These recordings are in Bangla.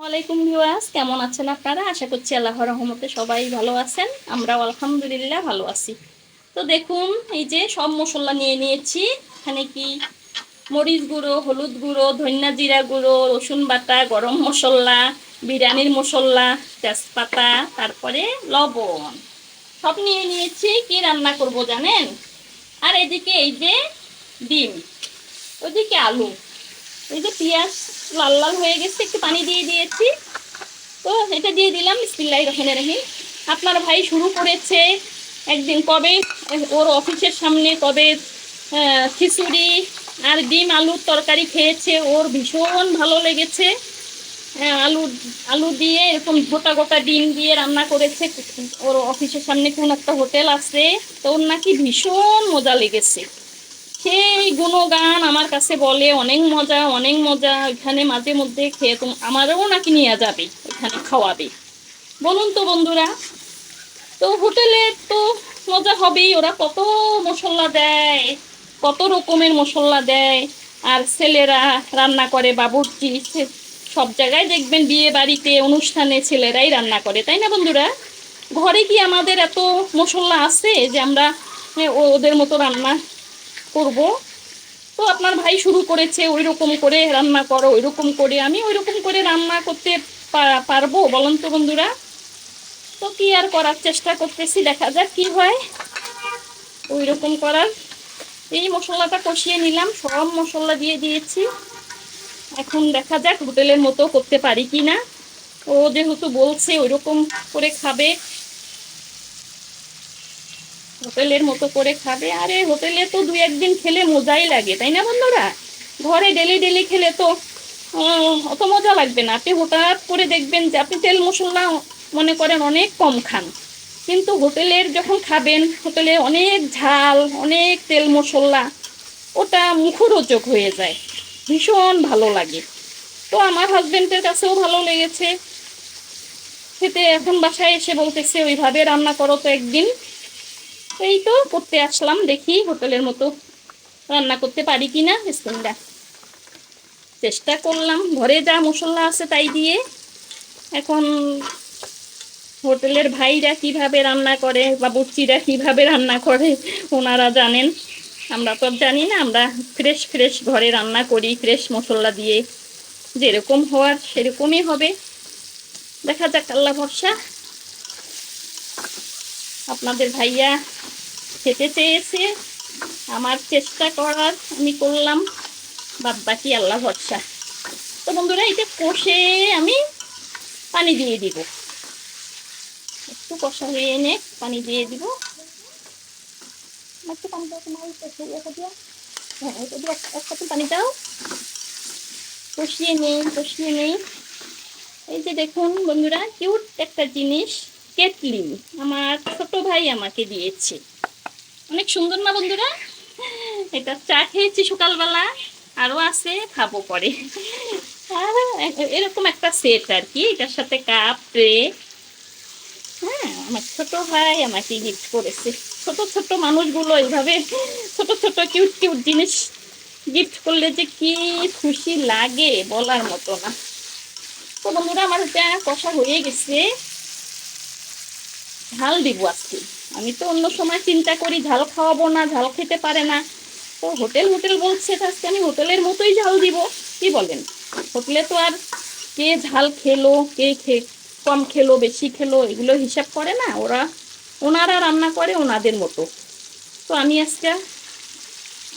ওয়ালাইকুম ভিউয়ার্স, কেমন আছেন আপনারা? আশা করছি আল্লাহর রহমতে সবাই ভালো আছেন। আমরাও আলহামদুলিল্লাহ ভালো আছি। তো দেখুন, এই যে সব মশলা নিয়ে নিয়েছি। এখানে কি? মরিচ গুঁড়ো, হলুদ গুঁড়ো, ধনিয়া জিরা গুঁড়ো, রসুন বাটা, গরম মশলা, বিরিয়ানির মশলা, তেজপাতা, তারপরে লবণ। সব নিয়ে নিয়েছি। কি রান্না করব জানেন? আর এদিকে এই যে ডিম, ওদিকে আলু। এই যে পেঁয়াজ লাল লাল হয়ে গেছে, একটু পানি দিয়ে দিয়েছি। তো এটা দিয়ে দিলাম, বিসমিল্লাহির রহমানির রহিম। আপনার ভাই শুরু করেছে একদিন কবে? ওর অফিসের সামনে কবে? খিচুড়ি আর ডিম আলুর তরকারি খেয়েছে, ওর ভীষণ ভালো লেগেছে। আলু আলু দিয়ে এরকম গোটা গোটা ডিম দিয়ে রান্না করেছে। ওর অফিসের সামনে কোন একটা হোটেল আছে, তো ওর নাকি ভীষণ মজা লেগেছে। সেই গুণগান আমার কাছে বলে, অনেক মজা অনেক মজা, ওইখানে মাঝে মধ্যে খেয়ে তো আমারও নাকি নিয়ে যাবে এখানে খাওয়াবে। বলুন তো বন্ধুরা, তো হোটেলে তো মজা হবেই, ওরা কত মশলা দেয়, কত রকমের মশলা দেয়, আর ছেলেরা রান্না করে, বাবুর্চি সব জায়গায় দেখবেন বিয়ে বাড়িতে, অনুষ্ঠানে ছেলেরাই রান্না করে, তাই না বন্ধুরা? ঘরে কি আমাদের এত মশলা আছে যে আমরা ওদের মতো রান্না করব। তো আপনার ভাই শুরু করেছে ওই রকম করে রান্না করো ওই রকম করে। আমি ওই রকম করে রান্না করতে পারব বলুন তো বন্ধুরা। তো কি আর করার চেষ্টা করতেছি, দেখা যাক কি হয়। ওই রকম করার। এই মশলাটা কষিয়ে নিলাম, সব মশলা দিয়ে দিয়েছি। এখন দেখা যাক হোটেলের মতো করতে পারি কি না ও যেহেতু বলছে ওই রকম করে খাবে। হোটেলের মতো করে খাবে। আরে হোটেলে তো দু একদিন খেলে মজাই লাগে, তাই না বন্ধুরা? ঘরে ডেলি ডেলি খেলে তো অত মজা লাগবে না। আপনি হঠাৎ করে দেখবেন যে আপনি তেল মশলা মনে করেন অনেক কম খান। কিন্তু হোটেলের যখন খাবেন, হোটেলে অনেক ঝাল, অনেক তেল মশলা, ওটা মুখরোচক হয়ে যায়। ভীষণ ভালো লাগে। তো আমার হাজবেন্ডের কাছেও ভালো লেগেছে। খেতে এখন বাসায় এসে বলতেছে, ওইভাবে রান্না করো তো একদিন। এই তো করতে আসলাম, দেখি হোটেলের মতো রান্না করতে পারি কি না বিসমিল্লাহ। চেষ্টা করলাম, ঘরে যা মশলা আছে তাই দিয়ে। এখন হোটেলের ভাইরা কীভাবে রান্না করে বা বুচিরা কীভাবে রান্না করে, ওনারা জানেন। আমরা তো জানি না, আমরা ফ্রেশ ফ্রেশ ঘরে রান্না করি, ফ্রেশ মশলা দিয়ে। যেরকম হওয়ার সেরকমই হবে। দেখা যাক, আল্লাহ ভরসা। আপনাদের ভাইয়া খেতে চেয়েছে। আমার চেষ্টা করার আমি করলাম। বাদ বাকি আল্লাহ ভরসা। তো বন্ধুরা এটা কষে আমি পানি দিয়ে দিব। একটু কষা হয়ে এনে পানি দিয়ে দিব। একটু পানি দাও। হ্যাঁ এটা দিয়ে এক- এক কাপ পানি দাও। কষিয়ে নেই কষিয়ে নেই। এই যে দেখুন বন্ধুরা কিউট একটা জিনিস, কেটলি। আমার ছোট ভাই আমাকে দিয়েছে। অনেক সুন্দর না বন্ধুরা? এটা চা খেয়েছি সকালবেলা আরও আছে, খাব পরে। আর এরকম একটা সেট আর কি, এটার সাথে কাপ ট্রে হ্যাঁ আমার ছোট ভাই আমাকে গিফট করেছে। ছোট ছোট মানুষগুলো এইভাবে ছোট ছোট কিউট কিউট জিনিস গিফট করলে যে কি খুশি লাগে বলার মতো না। তো বন্ধুরা, আমার এটা কষা হয়ে গেছে। ঝাল দিব আজকে। আমি তো অন্য সময় চিন্তা করি, ঝাল খাওয়াবো না, ঝাল খেতে পারে না। তো হোটেল হোটেল বলছে আজকে আমি হোটেলের মতোই ঝাল দিব। কি বলেন? হোটেলে তো আর কে ঝাল খেলো, কে খে, কম খেলো, বেশি খেলো, এগুলো হিসাব করে না। ওরা, ওনারা রান্না করে ওনাদের মতো। তো আমি আজকে,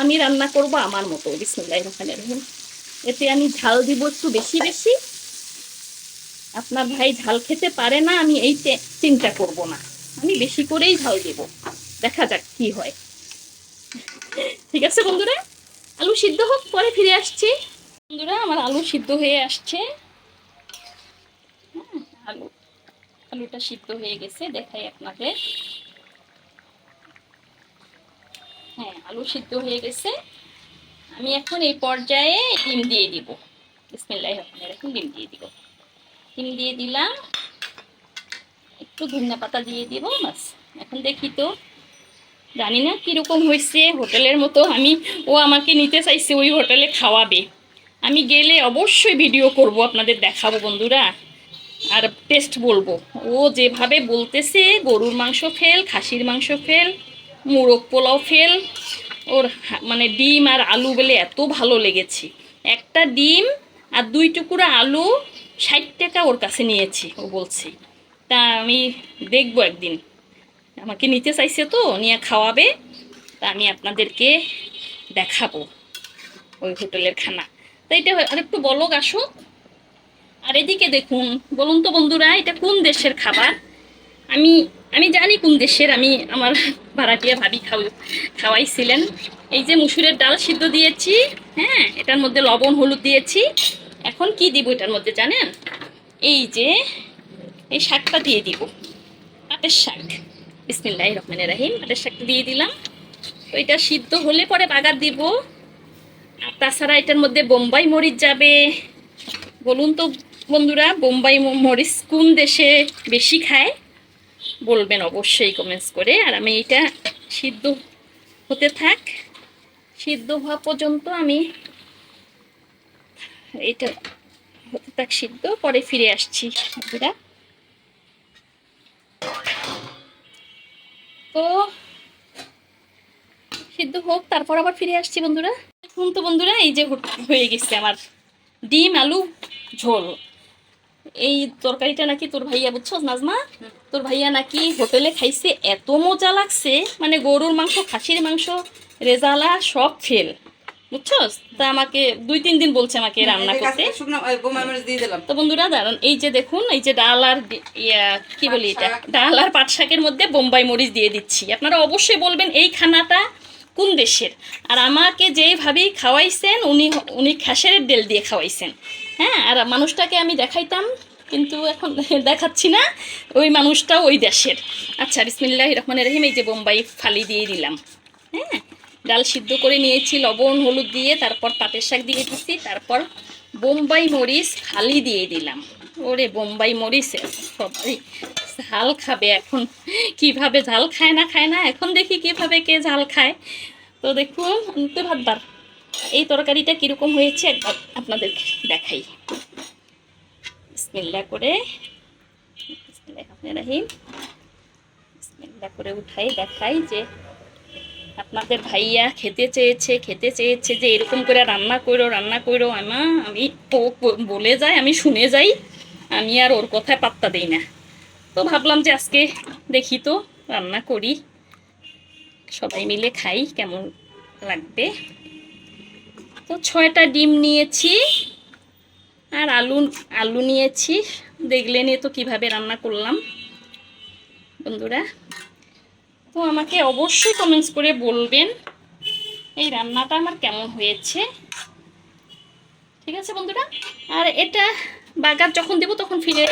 আমি রান্না করব আমার মতো। বিসমিল্লাহির রহমানির রহিম। এতে আমি ঝাল দিব একটু বেশি বেশি। আপনার ভাই ঝাল খেতে পারে না, আমি এই চিন্তা করব না। আমি বেশি করেই ঝাল দেব। দেখা যাক কি হয়। ঠিক আছে বন্ধুরা? আলু সিদ্ধ হোক, পরে ফিরে আসছি। বন্ধুরা, আমার আলু সিদ্ধ হয়ে আসছে। আলু, আলুটা সিদ্ধ হয়ে গেছে, দেখাই আপনাদের। হ্যাঁ আলু সিদ্ধ হয়ে গেছে। আমি এখন এই পর্যায়ে ডিম দিয়ে দিব। বিসমিল্লাহ এখন ডিম দিয়ে দিব। ডিম দিয়ে দিলাম। একটু ধনিয়া পাতা দিয়ে দিব, বাস। এখন দেখি তো, জানি না কীরকম হয়েছে, হোটেলের মতো আমি, ও আমাকে নিতে চাইছে, ওই হোটেলে খাওয়াবে। আমি গেলে অবশ্যই ভিডিও করব, আপনাদের দেখাবো বন্ধুরা, আর টেস্ট বলব। ও যেভাবে বলতেছে, গরুর মাংস ফেল, খাসির মাংস ফেল, মোরগ পোলাও ফেল, ওর মানে ডিম আর আলু বলে এত ভালো লেগেছে। একটা ডিম আর দুই টুকরা আলু ষাট টাকা ওর কাছে নিয়েছি, ও বলছে। তা আমি দেখব একদিন। আমাকে নিতে চাইছে তো, নিয়ে খাওয়াবে। তা আমি আপনাদেরকে দেখাবো ওই হোটেলের খানা। তো এটা একটু বলক আসো আর এদিকে দেখুন, বলুন তো বন্ধুরা, এটা কোন দেশের খাবার? আমি আমি জানি কোন দেশের, আমি আমার ভাড়াটিয়া ভাবি খাও, খাওয়াইছিলেন। এই যে মুসুরের ডাল সিদ্ধ দিয়েছি হ্যাঁ এটার মধ্যে লবণ, হলুদ দিয়েছি। এখন কি দিব এটার মধ্যে জানেন? এই যে এই শাকটা দিয়ে দিব। পাটের শাক। বিসমিল্লাহ রহমানের রাহিম, পাটের শাকটা দিয়ে দিলাম। এটা সিদ্ধ হলে পরে বাগার দিব। আর তাছাড়া এটার মধ্যে বোম্বাই মরিচ যাবে। বলুন তো বন্ধুরা, বোম্বাই মরিচ কোন দেশে বেশি খায়? বলবেন অবশ্যই কমেন্টস করে। আর আমি এটা সিদ্ধ হতে থাক। সিদ্ধ হওয়া পর্যন্ত আমি এটা হতে থাক সিদ্ধ, পরে ফিরে আসছি বন্ধুরা। সিদ্ধ হোক তারপর আবার ফিরে আসছি বন্ধুরা। এখন তো বন্ধুরা এই যে হয়ে গেছে আমার ডিম আলু ঝোল। এই তরকারিটা নাকি তোর ভাইয়া বুঝছ নাজমা? তোর ভাইয়া নাকি হোটেলে খাইছে এত মজা লাগছে। মানে গরুর মাংস খাসির মাংস রেজালা সব ফেল। বুঝছস? তা আমাকে দুই তিন দিন বলছে আমাকে রান্না করতে। তো বন্ধুরা দাঁড়ান এই যে দেখুন এই যে ডাল আর ইয়া কি বলি এটা? ডাল আর পাট শাকের মধ্যে বোম্বাই মরিচ দিয়ে দিচ্ছি। আপনারা অবশ্যই বলবেন এই খানাটা কোন দেশের? আর আমাকে যেইভাবেই খাওয়াইছেন উনি উনি খাসের ডেল দিয়ে খাওয়াইছেন। হ্যাঁ আর মানুষটাকে আমি দেখাইতাম কিন্তু এখন দেখাচ্ছি না ওই মানুষটা ওই দেশের। আচ্ছা বিসমিল্লাহ রহমান রহিম এই যে বোম্বাই ফালি দিয়ে দিলাম। হ্যাঁ ডাল সিদ্ধ করে নিয়েছি, লবণ, হলুদ দিয়ে, তারপর পাটের শাক দিয়ে দিচ্ছি তারপর বোম্বাই মরিচ খালি দিয়ে দিলাম। ওরে বোম্বাই মরিচ সবাই ঝাল খাবে এখন। কীভাবে ঝাল খায় না খায় না, এখন দেখি কীভাবে কে ঝাল খায়। তো দেখুন তো ভাববার এই তরকারিটা কীরকম হয়েছে একবার আপনাদের দেখাই। বিসমিল্লা করে বিসমিল্লা করে উঠাই, দেখাই যে আপনাদের ভাইয়া খেতে চেয়েছে খেতে চেয়েছে যে এরকম করে রান্না করো রান্না করো। আমা আমি ও বলে যায় আমি শুনে যাই। আমি আর ওর কথায় পাত্তা দিই না। তো ভাবলাম যে আজকে দেখি তো, রান্না করি। সবাই মিলে খাই, কেমন লাগবে? তো ছয়টা ডিম নিয়েছি আর আলু আলু নিয়েছি। দেখলেনই তো কীভাবে রান্না করলাম। বন্ধুরা তো আমাকে অবশ্যই কমেন্টস করে বলবেন এই রান্নাটা আমার কেমন হয়েছে। ঠিক আছে বন্ধুরা? আর এটা বাগার যখন দেবো তখন ফিরে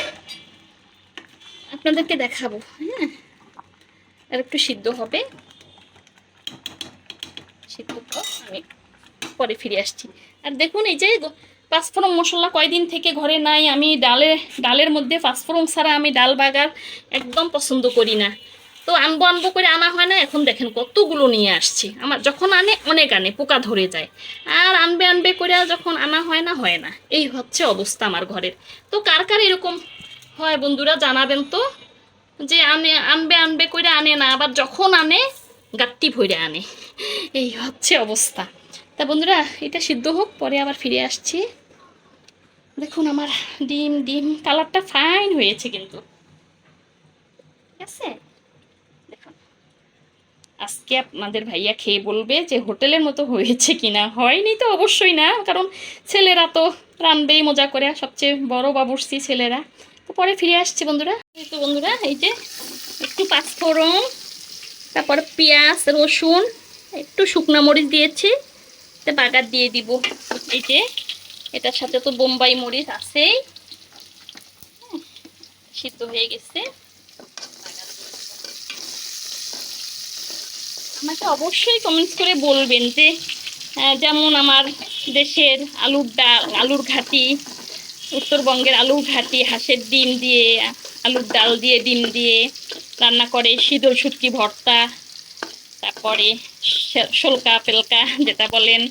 আপনাদেরকে দেখাবো হ্যাঁ? আর একটু সিদ্ধ হবে। সিদ্ধ আমি পরে ফিরে আসছি। আর দেখুন এই যে পাঁচফোড়ন মশলা কয়দিন থেকে ঘরে নাই, আমি ডালে, ডালের মধ্যে পাঁচফোড়ন ছাড়া আমি ডাল বাগার একদম পছন্দ করি না। তো আনব আনব করে আনা হয় না, এখন দেখেন কতগুলো নিয়ে আসছি। আমার যখন আনে, অনেক আনে, পোকা ধরে যায়। আর আনবে আনবে করে যখন আনা হয় না হয় না। এই হচ্ছে অবস্থা আমার ঘরের। তো কার কার এরকম হয় বন্ধুরা জানাবেন তো? যে আনে, আনবে আনবে করে আনে না, আবার যখন আনে গাট্টি ভরে আনে। এই হচ্ছে অবস্থা। তা বন্ধুরা, এটা সিদ্ধ হোক, পরে আবার ফিরে আসছি। দেখুন আমার ডিম ডিম কালারটা ফাইন হয়েছে কিন্তু। ঠিক আছে? আজকে আপনাদের ভাইয়া খেয়ে বলবে যে হোটেলের মতো হয়েছে কিনা। হয়নি তো, অবশ্যই না, কারণ ছেলেরা তো রানবেই মজা করে, সবচেয়ে বড় বাবুর্সি ছেলেরা। তো পরে ফিরে আসছি বন্ধুরা। এই তো বন্ধুরা, এই যে একটু পাঁচফোড়ন তারপর পেঁয়াজ, রসুন, একটু শুকনো মরিচ দিয়েছি, তো বাগার দিয়ে দিব। এই যে, এটার সাথে তো বোম্বাই মরিচ আছেই। সিদ্ধ হয়ে গেছে বাগার দিয়ে দিব। আমাকে অবশ্যই কমেন্টস করে বলবেন যে যেমন আমার দেশের আলুর ডাল আলুর ঘাটি, উত্তরবঙ্গের আলুর ঘাটি, হাঁসের ডিম দিয়ে, আলুর ডাল দিয়ে, ডিম দিয়ে রান্না করে, শীতল শুটকি ভর্তা, তারপরে শোলকা, পেলকা, যেটা বলেন,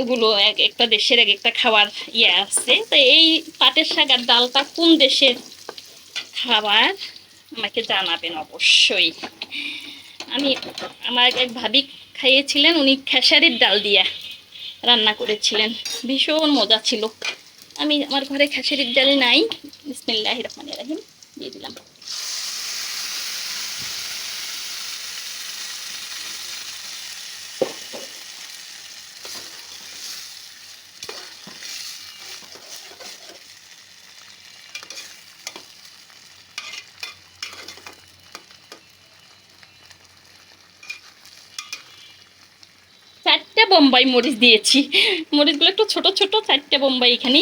এগুলো এক, একটা দেশের এক একটা খাবার ইয়ে আছে। তো এই পাটের শাক আর ডালটা কোন দেশের খাবার? আমাকে জানাবেন অবশ্যই। আমি আমার এক ভাবি খাইয়েছিলেন, উনি খেসারির ডাল দিয়া রান্না করেছিলেন। ভীষণ মজা ছিল। আমি আমার ঘরে খেসারির ডাল নাই। ইসমিল্লাহ রহমান রাহিম। দিয়ে দিলাম চারটে বোম্বাই মরিচ দিয়েছি। মরিচগুলো একটু ছোট ছোট, চারটে বোম্বাই এখানে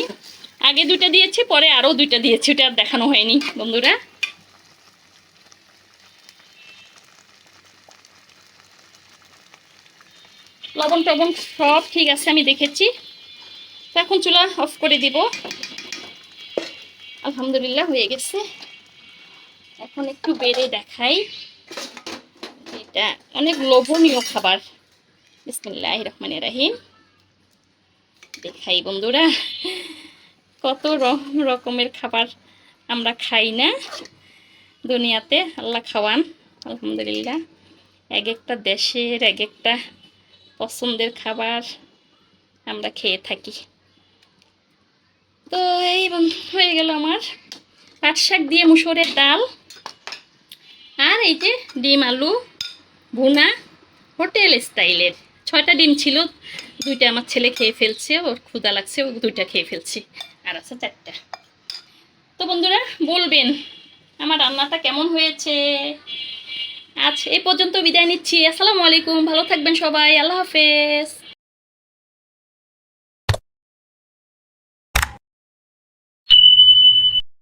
আগে দুইটা দিয়েছি, পরে আরও দুইটা দিয়েছি, ওটা আর দেখানো হয়নি, বন্ধুরা। লবণ টবণ সব ঠিক আছে, আমি দেখেছি। এখন চুলা অফ করে দিব। আলহামদুলিল্লাহ হয়ে গেছে। এখন একটু বেড়ে দেখাই। এটা অনেক লোভনীয় খাবার। বিসমিল্লাহ রহমান রাহিম দেখাই বন্ধুরা, কত রকমের খাবার আমরা খাই না। দুনিয়াতে আল্লাহ খাওয়ান, আলহামদুলিল্লাহ। এক একটা দেশের, এক একটা পছন্দের খাবার আমরা খেয়ে থাকি। তো এই হয়ে গেল আমার পাট শাক দিয়ে মুসুরের ডাল। আর এই যে ডিম, আলু, ভুনা, হোটেল স্টাইলের। ছয়টা ডিম ছিল, দুইটা আমার ছেলে খেয়ে ফেলছে, ওর ক্ষুদা লাগছে, ও দুইটা খেয়ে ফেলছি। আর আছে চারটা। তো বন্ধুরা, বলবেন, আমার রান্নাটা কেমন হয়েছে? আজ এই পর্যন্ত বিদায় নিচ্ছি। আসসালামু আলাইকুম, ভালো থাকবেন সবাই, আল্লাহ হাফেজ।